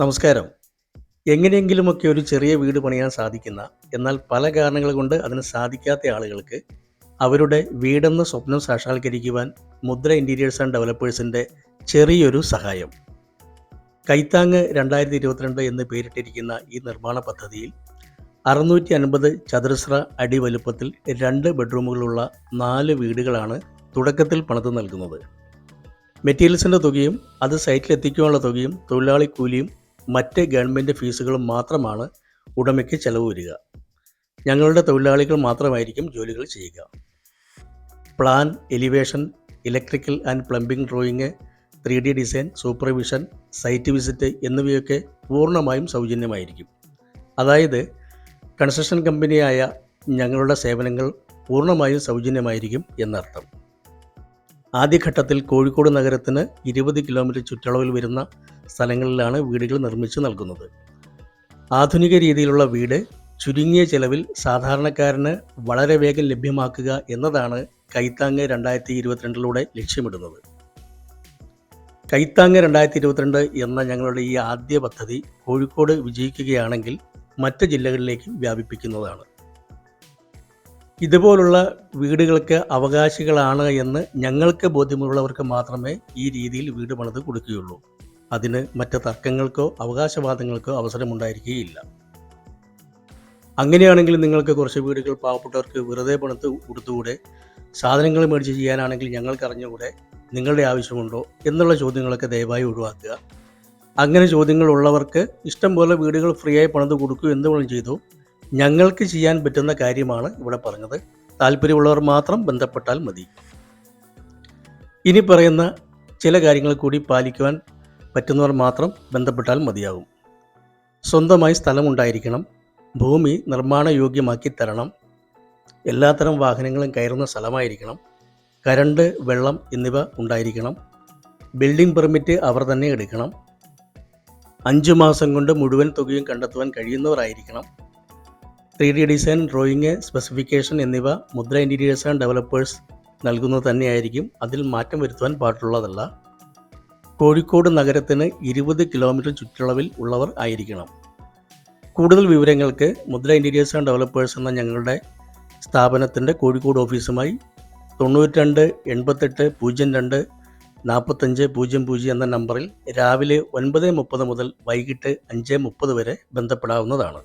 നമസ്കാരം. എങ്ങനെയെങ്കിലുമൊക്കെ ഒരു ചെറിയ വീട് പണിയാൻ സാധിക്കുന്ന എന്നാൽ പല കാരണങ്ങൾ കൊണ്ട് അതിന് സാധിക്കാത്ത ആളുകൾക്ക് അവരുടെ വീടെന്ന സ്വപ്നം സാക്ഷാത്കരിക്കുവാൻ മുദ്ര ഇന്റീരിയേഴ്സ് ആൻഡ് ഡെവലപ്പേഴ്സിന്റെ ചെറിയൊരു സഹായം. കൈത്താങ് രണ്ടായിരത്തി ഇരുപത്തിരണ്ട് എന്ന് പേരിട്ടിരിക്കുന്ന ഈ നിർമ്മാണ പദ്ധതിയിൽ അറുന്നൂറ്റി അൻപത് ചതുരശ്ര അടി വലുപ്പത്തിൽ രണ്ട് ബെഡ്റൂമുകളുള്ള നാല് വീടുകളാണ് തുടക്കത്തിൽ പണിത് നൽകുന്നത്. മെറ്റീരിയൽസിന്റെ തുകയും അത് സൈറ്റിലെത്തിക്കുവാനുള്ള തുകയും തൊഴിലാളി കൂലിയും മറ്റ് ഗവൺമെന്റ് ഫീസുകളും മാത്രമാണ് ഉടമയ്ക്ക് ചെലവ് വരിക. ഞങ്ങളുടെ തൊഴിലാളികൾ മാത്രമായിരിക്കും ജോലികൾ ചെയ്യുക. Plan elevation electrical and plumbing drawing three D design supervision site visit എന്നിവയൊക്കെ പൂർണമായും സൗജന്യമായിരിക്കും. അതായത് കൺസ്ട്രക്ഷൻ കമ്പനിയായ ഞങ്ങളുടെ സേവനങ്ങൾ പൂർണമായും സൗജന്യമായിരിക്കും എന്നർത്ഥം. ആദ്യഘട്ടത്തിൽ കോഴിക്കോട് നഗരത്തിന് ഇരുപത് കിലോമീറ്റർ ചുറ്റളവിൽ വരുന്ന സ്ഥലങ്ങളിലാണ് വീടുകൾ നിർമ്മിച്ചു നൽകുന്നത്. ആധുനിക രീതിയിലുള്ള വീട് ചുരുങ്ങിയ ചെലവിൽ സാധാരണക്കാരന് വളരെ വേഗം ലഭ്യമാക്കുക എന്നതാണ് കൈത്താങ് രണ്ടായിരത്തി ഇരുപത്തിരണ്ടിലൂടെ ലക്ഷ്യമിടുന്നത്. കൈത്താങ് രണ്ടായിരത്തി ഇരുപത്തിരണ്ട് എന്ന ഞങ്ങളുടെ ഈ ആദ്യ പദ്ധതി കോഴിക്കോട് വിജയിക്കുകയാണെങ്കിൽ മറ്റ് ജില്ലകളിലേക്കും വ്യാപിപ്പിക്കുന്നതാണ്. ഇതുപോലുള്ള വീടുകൾക്ക് അവകാശികളാണ് എന്ന് ഞങ്ങൾക്ക് ബോധ്യമുള്ളവർക്ക് മാത്രമേ ഈ രീതിയിൽ വീട് പണിത് കൊടുക്കുകയുള്ളൂ. അതിന് മറ്റ് തർക്കങ്ങൾക്കോ അവകാശവാദങ്ങൾക്കോ അവസരമുണ്ടായിരിക്കുകയില്ല. അങ്ങനെയാണെങ്കിൽ നിങ്ങൾക്ക് കുറച്ച് വീടുകൾ പാവപ്പെട്ടവർക്ക് വെറുതെ പണിത്ത് കൊടുത്തുകൂടെ? സാധനങ്ങൾ മേടിച്ച് ചെയ്യാനാണെങ്കിൽ ഞങ്ങൾക്ക് അറിഞ്ഞുകൂടെ? നിങ്ങളുടെ ആവശ്യമുണ്ടോ? എന്നുള്ള ചോദ്യങ്ങളൊക്കെ ദയവായി ഒഴിവാക്കുക. അങ്ങനെ ചോദ്യങ്ങൾ ഉള്ളവർക്ക് ഇഷ്ടം പോലെ വീടുകൾ ഫ്രീ ആയി പണിത് കൊടുക്കൂ എന്ന് വേണം ചെയ്തു. ഞങ്ങൾക്ക് ചെയ്യാൻ പറ്റുന്ന കാര്യമാണ് ഇവിടെ പറഞ്ഞത്. താല്പര്യമുള്ളവർ മാത്രം ബന്ധപ്പെട്ടാൽ മതി. ഇനി പറയുന്ന ചില കാര്യങ്ങൾ കൂടി പാലിക്കുവാൻ പറ്റുന്നവർ മാത്രം ബന്ധപ്പെട്ടാൽ മതിയാകും. സ്വന്തമായി സ്ഥലമുണ്ടായിരിക്കണം ഭൂമി നിർമ്മാണ യോഗ്യമാക്കി തരണം. എല്ലാത്തരം വാഹനങ്ങളും കയറുന്ന സ്ഥലമായിരിക്കണം. കരണ്ട് വെള്ളം എന്നിവ ഉണ്ടായിരിക്കണം. ബിൽഡിംഗ് പെർമിറ്റ് അവർ തന്നെ എടുക്കണം. അഞ്ച് മാസം കൊണ്ട് മുഴുവൻ തുകയും കണ്ടെത്തുവാൻ കഴിയുന്നവരായിരിക്കണം. Three D design drawing specification എന്നിവ മുദ്ര ഇന്റീരിയേഴ്സ് ആൻഡ് ഡെവലപ്പേഴ്സ് നൽകുന്നത് തന്നെയായിരിക്കും അതിൽ മാറ്റം വരുത്തുവാൻ പാടുള്ളതല്ല. കോഴിക്കോട് നഗരത്തിന് ഇരുപത് കിലോമീറ്റർ ചുറ്റളവിൽ ഉള്ളവർ ആയിരിക്കണം. കൂടുതൽ വിവരങ്ങൾക്ക് മുദ്ര ഇന്റീരിയേഴ്സ് ആൻഡ് ഡെവലപ്പേഴ്സ് എന്ന ഞങ്ങളുടെ സ്ഥാപനത്തിന്റെ കോഴിക്കോട് ഓഫീസുമായി തൊണ്ണൂറ്റിരണ്ട് എൺപത്തെട്ട് പൂജ്യം രണ്ട് നാൽപ്പത്തഞ്ച് പൂജ്യം പൂജ്യം എന്ന നമ്പറിൽ രാവിലെ ഒൻപത് മുപ്പത് മുതൽ വൈകിട്ട് അഞ്ച് മുപ്പത് വരെ ബന്ധപ്പെടാവുന്നതാണ്.